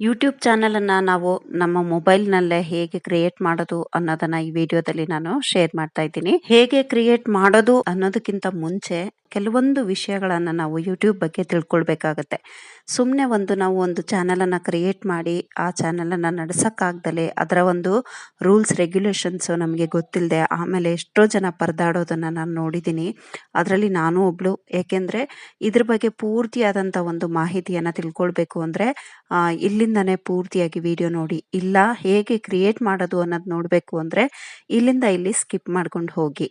YouTube ಚಾನಲನ್ನು ನಾವು ನಮ್ಮ ಮೊಬೈಲ್ನಲ್ಲೇ ಹೇಗೆ ಕ್ರಿಯೇಟ್ ಮಾಡೋದು ಅನ್ನೋದನ್ನ ಈ ವಿಡಿಯೋದಲ್ಲಿ ನಾನು ಶೇರ್ ಮಾಡ್ತಾ ಇದ್ದೀನಿ. ಹೇಗೆ ಕ್ರಿಯೇಟ್ ಮಾಡೋದು ಅನ್ನೋದಕ್ಕಿಂತ ಮುಂಚೆ ಕೆಲವೊಂದು ವಿಷಯಗಳನ್ನು ನಾವು ಯೂಟ್ಯೂಬ್ ಬಗ್ಗೆ ತಿಳ್ಕೊಳ್ಬೇಕಾಗತ್ತೆ. ಸುಮ್ಮನೆ ಒಂದು ನಾವು ಒಂದು ಚಾನಲನ್ನು ಕ್ರಿಯೇಟ್ ಮಾಡಿ, ಆ ಚಾನಲನ್ನು ನಡೆಸೋಕ್ಕಾಗ್ದಲೆ ಅದರ ಒಂದು ರೂಲ್ಸ್ ರೆಗ್ಯುಲೇಷನ್ಸು ನಮಗೆ ಗೊತ್ತಿಲ್ಲದೆ ಆಮೇಲೆ ಎಷ್ಟೋ ಜನ ಪರದಾಡೋದನ್ನು ನಾನು ನೋಡಿದ್ದೀನಿ ಅದರಲ್ಲಿ ನಾನು ಒಬ್ಳು. ಏಕೆಂದರೆ ಇದ್ರ ಬಗ್ಗೆ ಪೂರ್ತಿಯಾದಂಥ ಒಂದು ಮಾಹಿತಿಯನ್ನು ತಿಳ್ಕೊಳ್ಬೇಕು ಅಂದರೆ ಇಲ್ಲಿಂದನೇ ಪೂರ್ತಿಯಾಗಿ ವಿಡಿಯೋ ನೋಡಿ. ಇಲ್ಲ, ಹೇಗೆ ಕ್ರಿಯೇಟ್ ಮಾಡೋದು ಅನ್ನೋದು ನೋಡಬೇಕು ಅಂದರೆ, ಇಲ್ಲಿಂದ ಇಲ್ಲಿ ಸ್ಕಿಪ್ ಮಾಡ್ಕೊಂಡು ಹೋಗಿ.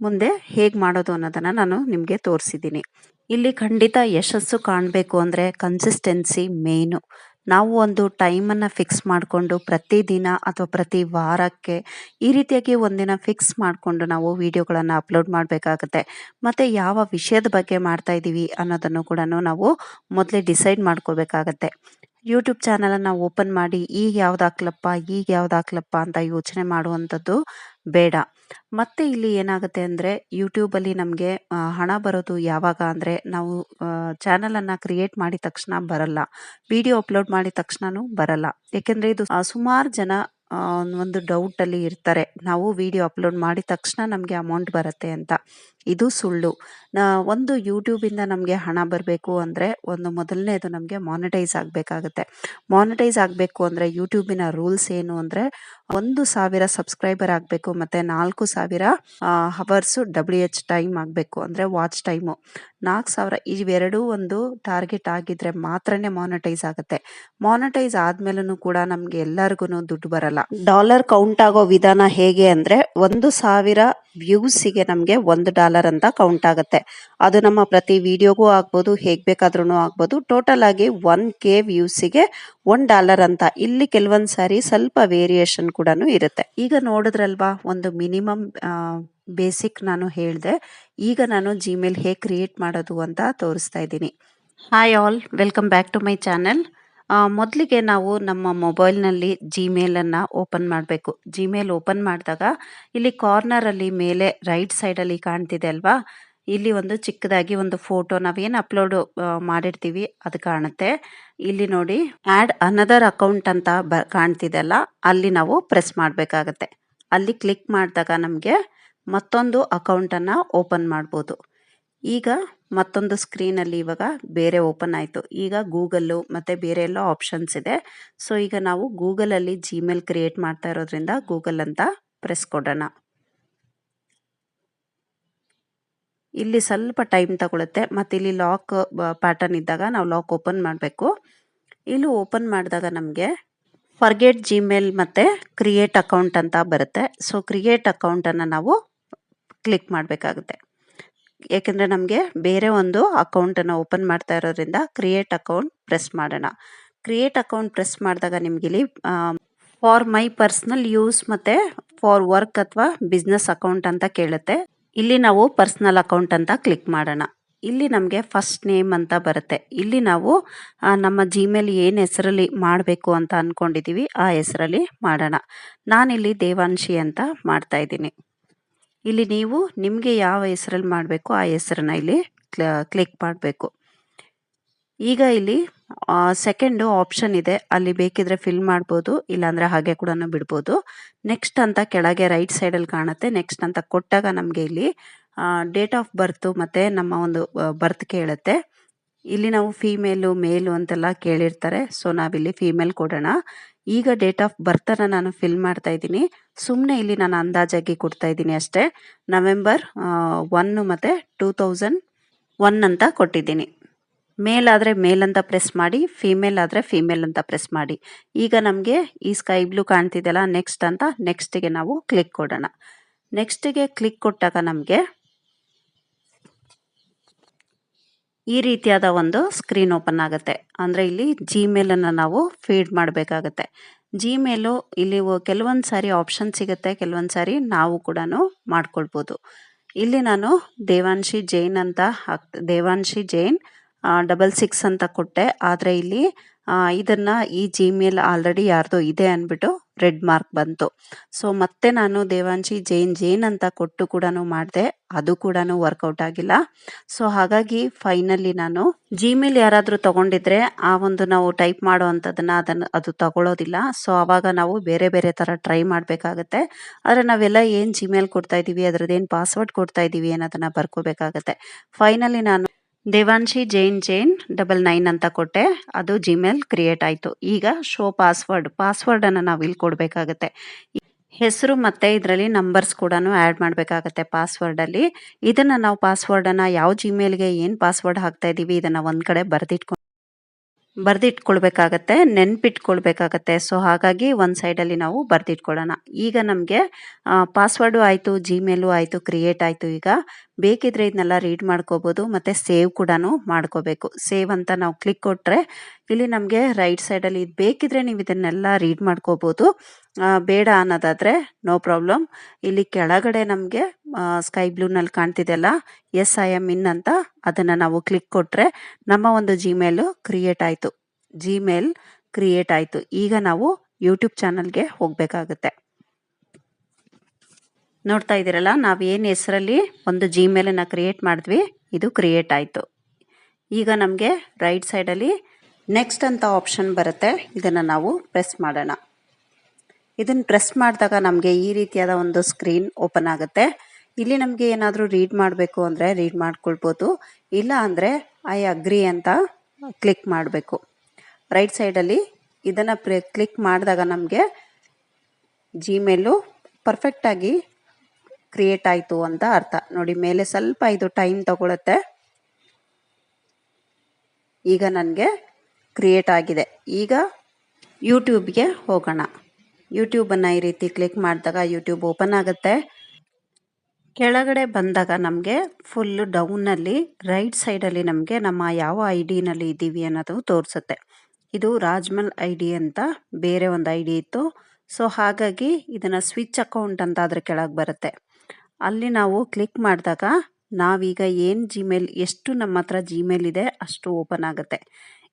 ಮುಂದೆ ಹೇಗೆ ಮಾಡೋದು ಅನ್ನೋದನ್ನು ನಾನು ನಿಮಗೆ ತೋರಿಸಿದ್ದೀನಿ. ಇಲ್ಲಿ ಖಂಡಿತ ಯಶಸ್ಸು ಕಾಣಬೇಕು ಅಂದರೆ ಕನ್ಸಿಸ್ಟೆನ್ಸಿ ಮೇನು ನಾವು ಒಂದು ಟೈಮನ್ನು ಫಿಕ್ಸ್ ಮಾಡಿಕೊಂಡು ಪ್ರತಿದಿನ ಅಥವಾ ಪ್ರತಿ ವಾರಕ್ಕೆ ಈ ರೀತಿಯಾಗಿ ಒಂದಿನ ಫಿಕ್ಸ್ ಮಾಡಿಕೊಂಡು ನಾವು ವಿಡಿಯೋಗಳನ್ನು ಅಪ್ಲೋಡ್ ಮಾಡಬೇಕಾಗತ್ತೆ. ಮತ್ತು ಯಾವ ವಿಷಯದ ಬಗ್ಗೆ ಮಾಡ್ತಾ ಇದ್ದೀವಿ ಅನ್ನೋದನ್ನು ಕೂಡ ನಾವು ಮೊದಲೇ ಡಿಸೈಡ್ ಮಾಡ್ಕೋಬೇಕಾಗತ್ತೆ ಯೂಟ್ಯೂಬ್ ಚಾನಲನ್ನು ಓಪನ್ ಮಾಡಿ ಈಗ ಯಾವ್ದು ಹಾಕ್ಲಪ್ಪ ಈಗ ಯಾವ್ದು ಹಾಕ್ಲಪ್ಪ ಅಂತ ಯೋಚನೆ ಮಾಡುವಂಥದ್ದು ಬೇಡ. ಮತ್ತೆ ಇಲ್ಲಿ ಏನಾಗುತ್ತೆ ಅಂದರೆ ಯೂಟ್ಯೂಬಲ್ಲಿ ನಮಗೆ ಹಣ ಬರೋದು ಯಾವಾಗ ಅಂದರೆ ನಾವು ಚಾನಲನ್ನು ಕ್ರಿಯೇಟ್ ಮಾಡಿದ ತಕ್ಷಣ ಬರಲ್ಲ. ವಿಡಿಯೋ ಅಪ್ಲೋಡ್ ಮಾಡಿದ ತಕ್ಷಣನೂ ಬರಲ್ಲ. ಏಕೆಂದರೆ ಇದು ಸುಮಾರು ಜನ ಒಂದು ಡೌಟಲ್ಲಿ ಇರ್ತಾರೆ. ನಾವು ವಿಡಿಯೋ ಅಪ್ಲೋಡ್ ಮಾಡಿದ ತಕ್ಷಣ ನಮಗೆ ಅಮೌಂಟ್ ಬರುತ್ತೆ ಅಂತ. ಇದು ಸುಳ್ಳು. ಒಂದು ಯೂಟ್ಯೂಬಿಂದ ನಮಗೆ ಹಣ ಬರಬೇಕು ಅಂದರೆ ಒಂದು ಮೊದಲನೇದು ನಮಗೆ ಮಾನಿಟೈಸ್ ಆಗಬೇಕಾಗತ್ತೆ. ಮಾನಿಟೈಸ್ ಆಗಬೇಕು ಅಂದರೆ ಯೂಟ್ಯೂಬಿನ ರೂಲ್ಸ್ ಏನು ಅಂದರೆ ಒಂದು ಸಾವಿರ ಸಬ್ಸ್ಕ್ರೈಬರ್ ಆಗಬೇಕು ಮತ್ತು ನಾಲ್ಕು ಸಾವಿರ ಹವರ್ಸು ಡಬ್ಲ್ಯೂ ಎಚ್ ಟೈಮ್ ಆಗಬೇಕು ಅಂದರೆ ವಾಚ್ ಟೈಮು ನಾಲ್ಕು ಸಾವಿರ ಇವೆರಡೂ ಒಂದು ಟಾರ್ಗೆಟ್ ಆಗಿದ್ರೆ ಮಾತ್ರನೇ ಮಾನಿಟೈಸ್ ಆಗುತ್ತೆ. ಮಾನಿಟೈಸ್ ಆದ್ಮೇಲೂ ಕೂಡ ನಮ್ಗೆ ಎಲ್ಲರಿಗೂ ದುಡ್ಡು ಬರಲ್ಲ. ಡಾಲರ್ ಕೌಂಟ್ ಆಗೋ ವಿಧಾನ ಹೇಗೆ ಅಂದ್ರೆ ಒಂದು ಸಾವಿರ ವ್ಯೂಸಿಗೆ ನಮಗೆ ಒಂದು ಡಾಲರ್ ಅಂತ ಕೌಂಟ್ ಆಗುತ್ತೆ. ಅದು ನಮ್ಮ ಪ್ರತಿ ವಿಡಿಯೋಗೂ ಆಗ್ಬೋದು, ಹೇಗೆ ಬೇಕಾದ್ರೂ ಆಗ್ಬೋದು. ಟೋಟಲ್ ಆಗಿ ಒನ್ ಕೆ ವ್ಯೂಸಿಗೆ ಒನ್ ಡಾಲರ್ ಅಂತ. ಇಲ್ಲಿ ಕೆಲವೊಂದು ಸಾರಿ ಸ್ವಲ್ಪ ವೇರಿಯೇಷನ್ ಕೂಡ ಇರುತ್ತೆ. ಈಗ ನೋಡಿದ್ರಲ್ವಾ, ಒಂದು ಮಿನಿಮಮ್ ಬೇಸಿಕ್ ನಾನು ಹೇಳಿದೆ. ಈಗ ನಾನು ಜಿಮೇಲ್ ಹೇಗೆ ಕ್ರಿಯೇಟ್ ಮಾಡೋದು ಅಂತ ತೋರಿಸ್ತಾ ಇದ್ದೀನಿ. Hi all welcome back to my channel ಮೊದಲಿಗೆ ನಾವು ನಮ್ಮ ಮೊಬೈಲ್ನಲ್ಲಿ ಜಿಮೇಲನ್ನು ಓಪನ್ ಮಾಡಬೇಕು. ಜಿಮೇಲ್ ಓಪನ್ ಮಾಡಿದಾಗ ಇಲ್ಲಿ ಕಾರ್ನರಲ್ಲಿ ಮೇಲೆ ರೈಟ್ ಸೈಡಲ್ಲಿ ಕಾಣ್ತಿದೆ ಅಲ್ವಾ? ಇಲ್ಲಿ ಒಂದು ಚಿಕ್ಕದಾಗಿ ಒಂದು ಫೋಟೋ ನಾವೇನು ಅಪ್ಲೋಡ್ ಮಾಡಿರ್ತೀವಿ ಅದು ಕಾಣುತ್ತೆ. ಇಲ್ಲಿ ನೋಡಿ ಆ್ಯಡ್ ಅನದರ್ ಅಕೌಂಟ್ ಅಂತ ಬ, ಕಾಣ್ತಿದೆ ಅಲ್ಲ? ಅಲ್ಲಿ ನಾವು ಪ್ರೆಸ್ ಮಾಡಬೇಕಾಗತ್ತೆ. ಅಲ್ಲಿ ಕ್ಲಿಕ್ ಮಾಡಿದಾಗ ನಮಗೆ ಮತ್ತೊಂದು ಅಕೌಂಟನ್ನು ಓಪನ್ ಮಾಡ್ಬೋದು. ಈಗ ಮತ್ತೊಂದು ಸ್ಕ್ರೀನಲ್ಲಿ ಇವಾಗ ಬೇರೆ ಓಪನ್ ಆಯಿತು. ಈಗ ಗೂಗಲ್ಲು ಮತ್ತು ಬೇರೆ ಎಲ್ಲ ಆಪ್ಷನ್ಸ್ ಇದೆ. ಸೊ ಈಗ ನಾವು ಗೂಗಲಲ್ಲಿ ಜಿಮೇಲ್ ಕ್ರಿಯೇಟ್ ಮಾಡ್ತಾ ಇರೋದ್ರಿಂದ ಗೂಗಲ್ ಅಂತ ಪ್ರೆಸ್ ಕೊಡೋಣ. ಇಲ್ಲಿ ಸ್ವಲ್ಪ ಟೈಮ್ ತಗೊಳುತ್ತೆ. ಮತ್ತು ಇಲ್ಲಿ ಲಾಕ್ ಪ್ಯಾಟರ್ನ್ ಇದ್ದಾಗ ನಾವು ಲಾಕ್ ಓಪನ್ ಮಾಡಬೇಕು. ಇಲ್ಲಿ ಓಪನ್ ಮಾಡಿದಾಗ ನಮಗೆ ಫರ್ಗೆಟ್ ಜಿಮೇಲ್ ಮತ್ತು ಕ್ರಿಯೇಟ್ ಅಕೌಂಟ್ ಅಂತ ಬರುತ್ತೆ. ಸೊ ಕ್ರಿಯೇಟ್ ಅಕೌಂಟನ್ನು ನಾವು ಕ್ಲಿಕ್ ಮಾಡಬೇಕಾಗುತ್ತೆ. ಏಕೆಂದರೆ ನಮಗೆ ಬೇರೆ ಒಂದು ಅಕೌಂಟನ್ನು ಓಪನ್ ಮಾಡ್ತಾ ಇರೋದ್ರಿಂದ ಕ್ರಿಯೇಟ್ ಅಕೌಂಟ್ ಪ್ರೆಸ್ ಮಾಡೋಣ. ಕ್ರಿಯೇಟ್ ಅಕೌಂಟ್ ಪ್ರೆಸ್ ಮಾಡಿದಾಗ ನಿಮಗಿಲ್ಲಿ ಫಾರ್ ಮೈ ಪರ್ಸ್ನಲ್ ಯೂಸ್ ಮತ್ತು ಫಾರ್ ವರ್ಕ್ ಅಥವಾ ಬಿಸ್ನೆಸ್ ಅಕೌಂಟ್ ಅಂತ ಕೇಳುತ್ತೆ. ಇಲ್ಲಿ ನಾವು ಪರ್ಸ್ನಲ್ ಅಕೌಂಟ್ ಅಂತ ಕ್ಲಿಕ್ ಮಾಡೋಣ. ಇಲ್ಲಿ ನಮಗೆ ಫಸ್ಟ್ ನೇಮ್ ಅಂತ ಬರುತ್ತೆ. ಇಲ್ಲಿ ನಾವು ನಮ್ಮ ಜಿಮೇಲ್ ಏನು ಹೆಸರಲ್ಲಿ ಮಾಡಬೇಕು ಅಂತ ಅಂದ್ಕೊಂಡಿದ್ದೀವಿ ಆ ಹೆಸರಲ್ಲಿ ಮಾಡೋಣ. ನಾನಿಲ್ಲಿ ದೇವಾಂಶಿ ಅಂತ ಮಾಡ್ತಾ ಇದ್ದೀನಿ. ಇಲ್ಲಿ ನೀವು ನಿಮಗೆ ಯಾವ ಹೆಸರಲ್ಲಿ ಮಾಡಬೇಕು, ಆ ಹೆಸರನ್ನ ಇಲ್ಲಿ ಕ್ಲಿಕ್ ಮಾಡಬೇಕು. ಈಗ ಇಲ್ಲಿ ಸೆಕೆಂಡು ಆಪ್ಷನ್ ಇದೆ. ಅಲ್ಲಿ ಬೇಕಿದ್ರೆ ಫಿಲ್ ಮಾಡ್ಬೋದು, ಇಲ್ಲಾಂದರೆ ಹಾಗೆ ಕೂಡ ಬಿಡ್ಬೋದು. ನೆಕ್ಸ್ಟ್ ಅಂತ ಕೆಳಗೆ ರೈಟ್ ಸೈಡಲ್ಲಿ ಕಾಣುತ್ತೆ. ನೆಕ್ಸ್ಟ್ ಅಂತ ಕೊಟ್ಟಾಗ ನಮಗೆ ಇಲ್ಲಿ ಡೇಟ್ ಆಫ್ ಬರ್ತು ಮತ್ತು ನಮ್ಮ ಒಂದು ಬರ್ತ್ ಕೇಳುತ್ತೆ. ಇಲ್ಲಿ ನಾವು ಫೀಮೇಲು ಮೇಲು ಅಂತೆಲ್ಲ ಕೇಳಿರ್ತಾರೆ. ಸೊ ನಾವಿಲ್ಲಿ ಫೀಮೇಲ್ ಕೊಡೋಣ. ಈಗ ಡೇಟ್ ಆಫ್ ಬರ್ತನ ನಾನು ಫಿಲ್ ಮಾಡ್ತಾ ಇದ್ದೀನಿ. ಸುಮ್ಮನೆ ಇಲ್ಲಿ ನಾನು ಅಂದಾಜಾಗಿ ಕೊಡ್ತಾ ಇದ್ದೀನಿ ಅಷ್ಟೇ. ನವೆಂಬರ್ ಒನ್ನು ಮತ್ತು ಟೂ ತೌಸಂಡ್ ಒನ್ ಅಂತ ಕೊಟ್ಟಿದ್ದೀನಿ. ಮೇಲ್ ಆದರೆ ಮೇಲ್ ಅಂತ ಪ್ರೆಸ್ ಮಾಡಿ ಫೀಮೇಲ್ ಆದರೆ ಫೀಮೇಲ್ ಅಂತ ಪ್ರೆಸ್ ಮಾಡಿ. ಈಗ ನಮಗೆ ಈ ಸ್ಕೈ ಬ್ಲೂ ಕಾಣ್ತಿದೆಯಲ್ಲ ನೆಕ್ಸ್ಟ್ ಅಂತ ನೆಕ್ಸ್ಟಿಗೆ ನಾವು ಕ್ಲಿಕ್ ಕೊಡೋಣ. ನೆಕ್ಸ್ಟಿಗೆ ಕ್ಲಿಕ್ ಕೊಟ್ಟಾಗ ನಮಗೆ ಈ ರೀತಿಯಾದ ಒಂದು ಸ್ಕ್ರೀನ್ ಓಪನ್ ಆಗುತ್ತೆ. ಅಂದರೆ ಇಲ್ಲಿ ಜಿಮೇಲನ್ನು ನಾವು ಫೀಡ್ ಮಾಡಬೇಕಾಗತ್ತೆ. ಜಿಮೇಲು ಇಲ್ಲಿ ಕೆಲವೊಂದು ಸಾರಿ ಆಪ್ಷನ್ ಸಿಗುತ್ತೆ, ಕೆಲವೊಂದು ಸಾರಿ ನಾವು ಕೂಡ ಮಾಡ್ಕೊಳ್ಬೋದು. ಇಲ್ಲಿ ನಾನು ದೇವಾಂಶಿ ಜೈನ್ ಅಂತ ಹಾಕ್, ದೇವಾಂಶಿ ಜೈನ್ ಡಬಲ್ ಸಿಕ್ಸ್ ಅಂತ ಕೊಟ್ಟೆ. ಆದರೆ ಇಲ್ಲಿ ಇದನ್ನು ಈ ಜಿಮೇಲ್ ಆಲ್ರೆಡಿ ಯಾರ್ದೋ ಇದೆ ಅಂದ್ಬಿಟ್ಟು ರೆಡ್ ಮಾರ್ಕ್ ಬಂತು. ಸೊ ಮತ್ತೆ ನಾನು ದೇವಾಂಶಿ ಜೈನ್ ಜೈನ್ ಅಂತ ಕೊಟ್ಟು ಕೂಡ ಮಾಡಿದೆ. ಅದು ಕೂಡ ವರ್ಕೌಟ್ ಆಗಿಲ್ಲ. ಸೊ ಹಾಗಾಗಿ ಫೈನಲಿ ನಾನು ಜಿಮೇಲ್ ಯಾರಾದರೂ ತಗೊಂಡಿದ್ರೆ ಆ ಒಂದು ನಾವು ಟೈಪ್ ಮಾಡೋ ಅಂಥದ್ದನ್ನ ಅದನ್ನು ಅದು ತಗೊಳ್ಳೋದಿಲ್ಲ ಸೊ ಆವಾಗ ನಾವು ಬೇರೆ ಬೇರೆ ಥರ ಟ್ರೈ ಮಾಡಬೇಕಾಗತ್ತೆ. ಆದರೆ ನಾವೆಲ್ಲ ಏನು ಜಿಮೇಲ್ ಕೊಡ್ತಾ ಇದ್ದೀವಿ ಅದರದ್ದೇನು ಪಾಸ್ವರ್ಡ್ ಕೊಡ್ತಾ ಇದ್ದೀವಿ ಅನ್ನೋದನ್ನ ಬರ್ಕೋಬೇಕಾಗತ್ತೆ. ಫೈನಲಿ ನಾನು ದೇವಾಂಶಿ, ಜೈನ್ ಜೈನ್, ಡಬಲ್ ನೈನ್ ಅಂತ ಕೊಟ್ಟೆ. ಅದು ಜಿಮೇಲ್ ಕ್ರಿಯೇಟ್ ಆಯಿತು. ಈಗ ಶೋ ಪಾಸ್ವರ್ಡ್ ಪಾಸ್ವರ್ಡನ್ನು ನಾವು ಇಲ್ಲಿ ಕೊಡಬೇಕಾಗತ್ತೆ. ಹೆಸರು ಮತ್ತು ಇದರಲ್ಲಿ ನಂಬರ್ಸ್ ಕೂಡ ಆ್ಯಡ್ ಮಾಡಬೇಕಾಗತ್ತೆ ಪಾಸ್ವರ್ಡಲ್ಲಿ ಇದನ್ನು ನಾವು ಪಾಸ್ವರ್ಡನ್ನು ಯಾವ ಜಿಮೇಲ್ಗೆ ಏನು ಪಾಸ್ವರ್ಡ್ ಹಾಕ್ತಾ ಇದ್ದೀವಿ ಇದನ್ನು ಒಂದು ಕಡೆ ಬರೆದಿಟ್ಕೊಂಡು ಬರೆದಿಟ್ಕೊಳ್ಬೇಕಾಗತ್ತೆ, ನೆನ್ಪಿಟ್ಕೊಳ್ಬೇಕಾಗತ್ತೆ. ಸೊ ಹಾಗಾಗಿ ಒಂದು ಸೈಡಲ್ಲಿ ನಾವು ಬರೆದಿಟ್ಕೊಳ್ಳೋಣ. ಈಗ ನಮಗೆ ಪಾಸ್ವರ್ಡು ಆಯಿತು ಜಿಮೇಲು ಆಯಿತು ಕ್ರಿಯೇಟ್ ಆಯಿತು ಈಗ. ಬೇಕಿದ್ರೆ ಇದನ್ನೆಲ್ಲ ರೀಡ್ ಮಾಡ್ಕೋಬೋದು, ಮತ್ತು ಸೇವ್ ಕೂಡ ಮಾಡ್ಕೋಬೇಕು. ಸೇವ್ ಅಂತ ನಾವು ಕ್ಲಿಕ್ ಕೊಟ್ಟರೆ ಇಲ್ಲಿ ನಮಗೆ ರೈಟ್ ಸೈಡಲ್ಲಿ ಇದು ಬೇಕಿದ್ರೆ ನೀವು ಇದನ್ನೆಲ್ಲ ರೀಡ್ ಮಾಡ್ಕೋಬೋದು. ಬೇಡ ಅನ್ನೋದಾದರೆ ನೋ ಪ್ರಾಬ್ಲಮ್ ಇಲ್ಲಿ ಕೆಳಗಡೆ ನಮಗೆ ಸ್ಕೈ ಬ್ಲೂನಲ್ಲಿ ಕಾಣ್ತಿದೆಯಲ್ಲ ಎಸ್ ಐ ಎಂ ಇನ್ ಅಂತ ಅದನ್ನು ನಾವು ಕ್ಲಿಕ್ ಕೊಟ್ಟರೆ ನಮ್ಮ ಒಂದು ಜಿಮೇಲು ಕ್ರಿಯೇಟ್ ಆಯಿತು. ಜಿಮೇಲ್ ಕ್ರಿಯೇಟ್ ಆಯಿತು. ಈಗ ನಾವು ಯೂಟ್ಯೂಬ್ ಚಾನಲ್ಗೆ ಹೋಗಬೇಕಾಗುತ್ತೆ. ನೋಡ್ತಾ ಇದ್ದೀರಲ್ಲ, ನಾವು ಏನು ಹೆಸರಲ್ಲಿ ಒಂದು ಜಿಮೇಲನ್ನು ಕ್ರಿಯೇಟ್ ಮಾಡಿದ್ವಿ, ಇದು ಕ್ರಿಯೇಟ್ ಆಯಿತು. ಈಗ ನಮಗೆ ರೈಟ್ ಸೈಡಲ್ಲಿ ನೆಕ್ಸ್ಟ್ ಅಂತ ಆಪ್ಷನ್ ಬರುತ್ತೆ, ಇದನ್ನು ನಾವು ಪ್ರೆಸ್ ಮಾಡೋಣ. ಇದನ್ನು ಪ್ರೆಸ್ ಮಾಡಿದಾಗ ನಮಗೆ ಈ ರೀತಿಯಾದ ಒಂದು ಸ್ಕ್ರೀನ್ ಓಪನ್ ಆಗುತ್ತೆ. ಇಲ್ಲಿ ನಮಗೆ ಏನಾದರೂ ರೀಡ್ ಮಾಡಬೇಕು ಅಂದರೆ ರೀಡ್ ಮಾಡ್ಕೊಳ್ಬೋದು. ಇಲ್ಲ ಅಂದರೆ ಐ ಅಗ್ರಿ ಅಂತ ಕ್ಲಿಕ್ ಮಾಡಬೇಕು. ರೈಟ್ ಸೈಡಲ್ಲಿ ಇದನ್ನು ಪ್ರೆ ಕ್ಲಿಕ್ ಮಾಡಿದಾಗ ನಮಗೆ ಜಿಮೇಲು ಪರ್ಫೆಕ್ಟಾಗಿ ಕ್ರಿಯೇಟ್ ಆಯಿತು ಅಂತ ಅರ್ಥ. ನೋಡಿ, ಮೇಲೆ ಸ್ವಲ್ಪ ಇದು ಟೈಮ್ ತಗೊಳತ್ತೆ. ಈಗ ನನಗೆ ಕ್ರಿಯೇಟ್ ಆಗಿದೆ. ಈಗ ಯೂಟ್ಯೂಬ್ಗೆ ಹೋಗೋಣ. ಯೂಟ್ಯೂಬನ್ನು ಈ ರೀತಿ ಕ್ಲಿಕ್ ಮಾಡಿದಾಗ ಯೂಟ್ಯೂಬ್ ಓಪನ್ ಆಗುತ್ತೆ. ಕೆಳಗಡೆ ಬಂದಾಗ ನಮಗೆ ಫುಲ್ಲು ಡೌನಲ್ಲಿ ರೈಟ್ ಸೈಡಲ್ಲಿ ನಮಗೆ ನಮ್ಮ ಯಾವ ಐ ಡಿನಲ್ಲಿ ಇದ್ದೀವಿ ಅನ್ನೋದು ತೋರಿಸುತ್ತೆ. ಇದು ರಾಜ್ಮಲ್ ಐ ಡಿ ಅಂತ ಬೇರೆ ಒಂದು ಐ ಡಿ ಇತ್ತು. ಸೊ ಹಾಗಾಗಿ ಇದನ್ನು ಸ್ವಿಚ್ ಅಕೌಂಟ್ ಅಂತ ಅದ್ರ ಕೆಳಗೆ ಬರುತ್ತೆ. ಅಲ್ಲಿ ನಾವು ಕ್ಲಿಕ್ ಮಾಡಿದಾಗ ನಾವೀಗ ಏನು ಜಿಮೇಲ್ ಎಷ್ಟು ನಮ್ಮ ಹತ್ರ ಜಿಮೇಲ್ ಇದೆ ಅಷ್ಟು ಓಪನ್ ಆಗುತ್ತೆ.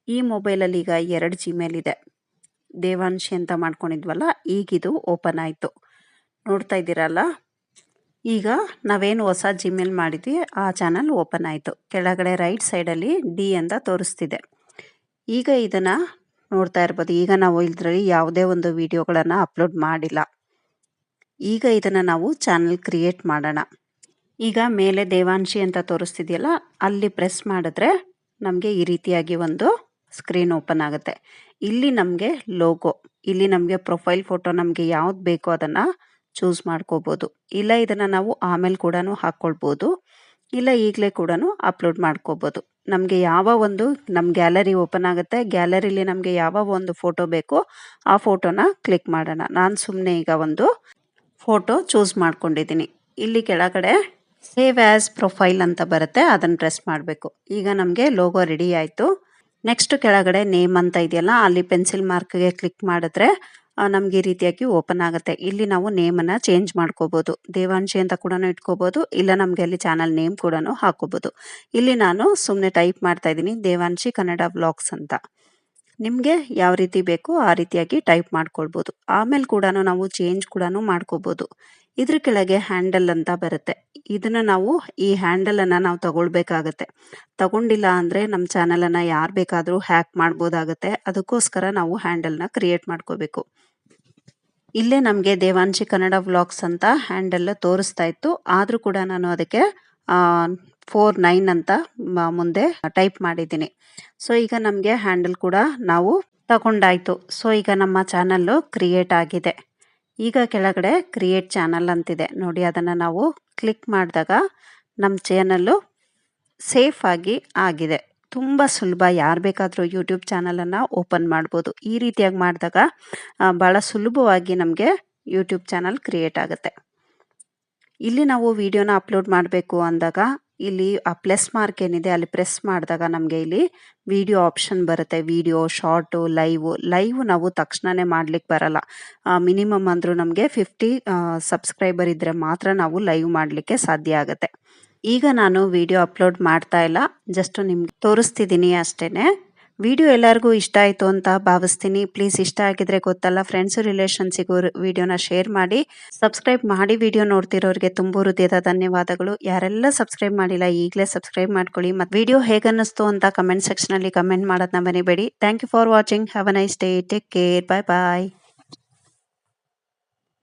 ಈ ಮೊಬೈಲಲ್ಲಿ ಈಗ ಎರಡು ಜಿಮೇಲ್ ಇದೆ. ದೇವಾಂಶಿ ಅಂತ ಮಾಡ್ಕೊಂಡಿದ್ವಲ್ಲ, ಈಗಿದು ಓಪನ್ ಆಯಿತು. ನೋಡ್ತಾ ಇದ್ದೀರಲ್ಲ? ಈಗ ನಾವೇನು ಹೊಸ ಜಿಮೇಲ್ ಮಾಡಿದ್ವಿ, ಆ ಚಾನಲ್ ಓಪನ್ ಆಯಿತು. ಕೆಳಗಡೆ ರೈಟ್ ಸೈಡಲ್ಲಿ ಡಿ ಅಂತ ತೋರಿಸ್ತಿದೆ. ಈಗ ಇದನ್ನು ನೋಡ್ತಾ ಇರ್ಬೋದು. ಈಗ ನಾವು ಇದರಲ್ಲಿ ಯಾವುದೇ ಒಂದು ವಿಡಿಯೋಗಳನ್ನು ಅಪ್ಲೋಡ್ ಮಾಡಿಲ್ಲ. ಈಗ ಇದನ್ನು ನಾವು ಚಾನಲ್ ಕ್ರಿಯೇಟ್ ಮಾಡೋಣ. ಈಗ ಮೇಲೆ ದೇವಾಂಶಿ ಅಂತ ತೋರಿಸ್ತಿದೆಯಲ್ಲ, ಅಲ್ಲಿ ಪ್ರೆಸ್ ಮಾಡಿದ್ರೆ ನಮಗೆ ಈ ರೀತಿಯಾಗಿ ಒಂದು ಸ್ಕ್ರೀನ್ ಓಪನ್ ಆಗುತ್ತೆ. ಇಲ್ಲಿ ನಮಗೆ ಲೋಗೋ ಇಲ್ಲಿ ನಮಗೆ ಪ್ರೊಫೈಲ್ ಫೋಟೋ ನಮಗೆ ಯಾವ್ದು ಬೇಕೋ ಅದನ್ನು ಚೂಸ್ ಮಾಡ್ಕೋಬೋದು. ಇಲ್ಲ ಇದನ್ನು ನಾವು ಆಮೇಲೆ ಕೂಡ ಹಾಕ್ಕೊಳ್ಬೋದು ಇಲ್ಲ ಈಗಲೇ ಕೂಡ ಅಪ್ಲೋಡ್ ಮಾಡ್ಕೋಬೋದು. ನಮಗೆ ಯಾವ ಒಂದು ನಮ್ಮ ಗ್ಯಾಲರಿ ಓಪನ್ ಆಗುತ್ತೆ ಗ್ಯಾಲರಿಲಿ ನಮಗೆ ಯಾವ ಒಂದು ಫೋಟೋ ಬೇಕೋ ಆ ಫೋಟೋನ ಕ್ಲಿಕ್ ಮಾಡೋಣ. ನಾನು ಸುಮ್ಮನೆ ಈಗ ಒಂದು ಫೋಟೋ ಚೂಸ್ ಮಾಡ್ಕೊಂಡಿದ್ದೀನಿ. ಇಲ್ಲಿ ಕೆಳಗಡೆ ಸೇವ್ ಆ್ಯಸ್ ಪ್ರೊಫೈಲ್ ಅಂತ ಬರುತ್ತೆ, ಅದನ್ನು ಪ್ರೆಸ್ ಮಾಡಬೇಕು. ಈಗ ನಮಗೆ ಲೋಗೋ ರೆಡಿ ಆಯಿತು. ನೆಕ್ಸ್ಟ್ ಕೆಳಗಡೆ ನೇಮ್ ಅಂತ ಇದೆಯಲ್ಲ, ಅಲ್ಲಿ ಪೆನ್ಸಿಲ್ ಮಾರ್ಕ್ಗೆ ಕ್ಲಿಕ್ ಮಾಡಿದ್ರೆ ನಮಗೆ ಈ ರೀತಿಯಾಗಿ ಓಪನ್ ಆಗುತ್ತೆ. ಇಲ್ಲಿ ನಾವು ನೇಮನ್ನು ಚೇಂಜ್ ಮಾಡ್ಕೋಬಹುದು ದೇವಾಂಶಿ ಅಂತ ಕೂಡ ಇಟ್ಕೋಬಹುದು ಇಲ್ಲ ನಮಗೆ ಅಲ್ಲಿ ಚಾನಲ್ ನೇಮ್ ಕೂಡ ಹಾಕೋಬಹುದು ಇಲ್ಲಿ ನಾನು ಸುಮ್ಮನೆ ಟೈಪ್ ಮಾಡ್ತಾ ಇದ್ದೀನಿ, ದೇವಾಂಶಿ ಕನ್ನಡ ಬ್ಲಾಗ್ಸ್ ಅಂತ. ನಿಮಗೆ ಯಾವ ರೀತಿ ಬೇಕು ಆ ರೀತಿಯಾಗಿ ಟೈಪ್ ಮಾಡ್ಕೊಳ್ಬೋದು. ಆಮೇಲೆ ಕೂಡ ನಾವು ಚೇಂಜ್ ಕೂಡ ಮಾಡ್ಕೋಬೋದು. ಇದ್ರ ಕೆಳಗೆ ಹ್ಯಾಂಡಲ್ ಅಂತ ಬರುತ್ತೆ. ಇದನ್ನು ನಾವು ಈ ಹ್ಯಾಂಡಲನ್ನು ನಾವು ತಗೊಳ್ಬೇಕಾಗತ್ತೆ. ತಗೊಂಡಿಲ್ಲ ಅಂದರೆ ನಮ್ಮ ಚಾನಲನ್ನು ಯಾರು ಬೇಕಾದರೂ ಹ್ಯಾಕ್ ಮಾಡ್ಬೋದಾಗತ್ತೆ. ಅದಕ್ಕೋಸ್ಕರ ನಾವು ಹ್ಯಾಂಡಲ್ನ ಕ್ರಿಯೇಟ್ ಮಾಡ್ಕೋಬೇಕು. ಇಲ್ಲೇ ನಮಗೆ ದೇವಾಂಶಿ ಕನ್ನಡ ವ್ಲಾಗ್ಸ್ ಅಂತ ಹ್ಯಾಂಡಲ್ ತೋರಿಸ್ತಾ ಇತ್ತು. ಆದರೂ ಕೂಡ ನಾನು ಅದಕ್ಕೆ ಫೋರ್ ನೈನ್ ಅಂತ ಮುಂದೆ ಟೈಪ್ ಮಾಡಿದ್ದೀನಿ. ಸೊ, ಈಗ ನಮಗೆ ಹ್ಯಾಂಡಲ್ ಕೂಡ ನಾವು ತಗೊಂಡಾಯ್ತು. ಸೊ, ಈಗ ನಮ್ಮ ಚಾನಲ್ಲು ಕ್ರಿಯೇಟ್ ಆಗಿದೆ. ಈಗ ಕೆಳಗಡೆ ಕ್ರಿಯೇಟ್ ಚಾನಲ್ ಅಂತಿದೆ. ನೋಡಿ, ಅದನ್ನು ನಾವು ಕ್ಲಿಕ್ ಮಾಡಿದಾಗ ನಮ್ಮ ಚೇನಲ್ಲು ಸೇಫ್ ಆಗಿ ಆಗಿದೆ. ತುಂಬ ಸುಲಭ. ಯಾರು ಬೇಕಾದರೂ ಯೂಟ್ಯೂಬ್ ಚಾನಲನ್ನು ಓಪನ್ ಮಾಡ್ಬೋದು. ಈ ರೀತಿಯಾಗಿ ಮಾಡಿದಾಗ ಭಾಳ ಸುಲಭವಾಗಿ ನಮಗೆ ಯೂಟ್ಯೂಬ್ ಚಾನಲ್ ಕ್ರಿಯೇಟ್ ಆಗುತ್ತೆ. ಇಲ್ಲಿ ನಾವು ವಿಡಿಯೋನ ಅಪ್ಲೋಡ್ ಮಾಡಬೇಕು ಅಂದಾಗ ಇಲ್ಲಿ ಆ ಪ್ಲಸ್ ಮಾರ್ಕ್ ಏನಿದೆ ಅಲ್ಲಿ ಪ್ರೆಸ್ ಮಾಡಿದಾಗ ನಮಗೆ ಇಲ್ಲಿ ವಿಡಿಯೋ ಆಪ್ಷನ್ ಬರುತ್ತೆ. ವಿಡಿಯೋ ಶಾರ್ಟು ಲೈವು ಲೈವ್ ನಾವು ತಕ್ಷಣನೇ ಮಾಡ್ಲಿಕ್ಕೆ ಬರಲ್ಲ. ಮಿನಿಮಮ್ ಅಂದರೂ ನಮಗೆ ಫಿಫ್ಟಿ ಸಬ್ಸ್ಕ್ರೈಬರ್ ಇದ್ದರೆ ಮಾತ್ರ ನಾವು ಲೈವ್ ಮಾಡಲಿಕ್ಕೆ ಸಾಧ್ಯ ಆಗುತ್ತೆ. ಈಗ ನಾನು ವಿಡಿಯೋ ಅಪ್ಲೋಡ್ ಮಾಡ್ತಾ ಇಲ್ಲ. ಜಸ್ಟ್ ನಿಮ್ಗೆ ತೋರಿಸ್ತಿದ್ದೀನಿ ಅಷ್ಟೇ ವಿಡಿಯೋ ಎಲ್ಲರಿಗೂ ಇಷ್ಟ ಆಯಿತು ಅಂತ ಭಾವಿಸ್ತೀನಿ. ಪ್ಲೀಸ್ ಇಷ್ಟ ಆಗಿದ್ರೆ ಗೊತ್ತಲ್ಲ ಫ್ರೆಂಡ್ಸ್ ರಿಲೇಷನ್ಸಿಗೂ ವಿಡಿಯೋನ ಶೇರ್ ಮಾಡಿ. ಸಬ್ಸ್ಕ್ರೈಬ್ ಮಾಡಿ ವಿಡಿಯೋ ನೋಡ್ತಿರೋರಿಗೆ ತುಂಬು ಹೃದಯದ ಧನ್ಯವಾದಗಳು. ಯಾರೆಲ್ಲ ಸಬ್ಸ್ಕ್ರೈಬ್ ಮಾಡಿಲ್ಲ, ಈಗಲೇ ಸಬ್ಸ್ಕ್ರೈಬ್ ಮಾಡ್ಕೊಳ್ಳಿ. ಮತ್ತು ವಿಡಿಯೋ ಹೇಗನ್ನಿಸ್ತು ಅಂತ ಕಮೆಂಟ್ ಸೆಕ್ಷನಲ್ಲಿ ಕಮೆಂಟ್ ಮಾಡೋದನ್ನ ಮನೆಬೇಡಿ thank you for watching have a nice day take care bye bye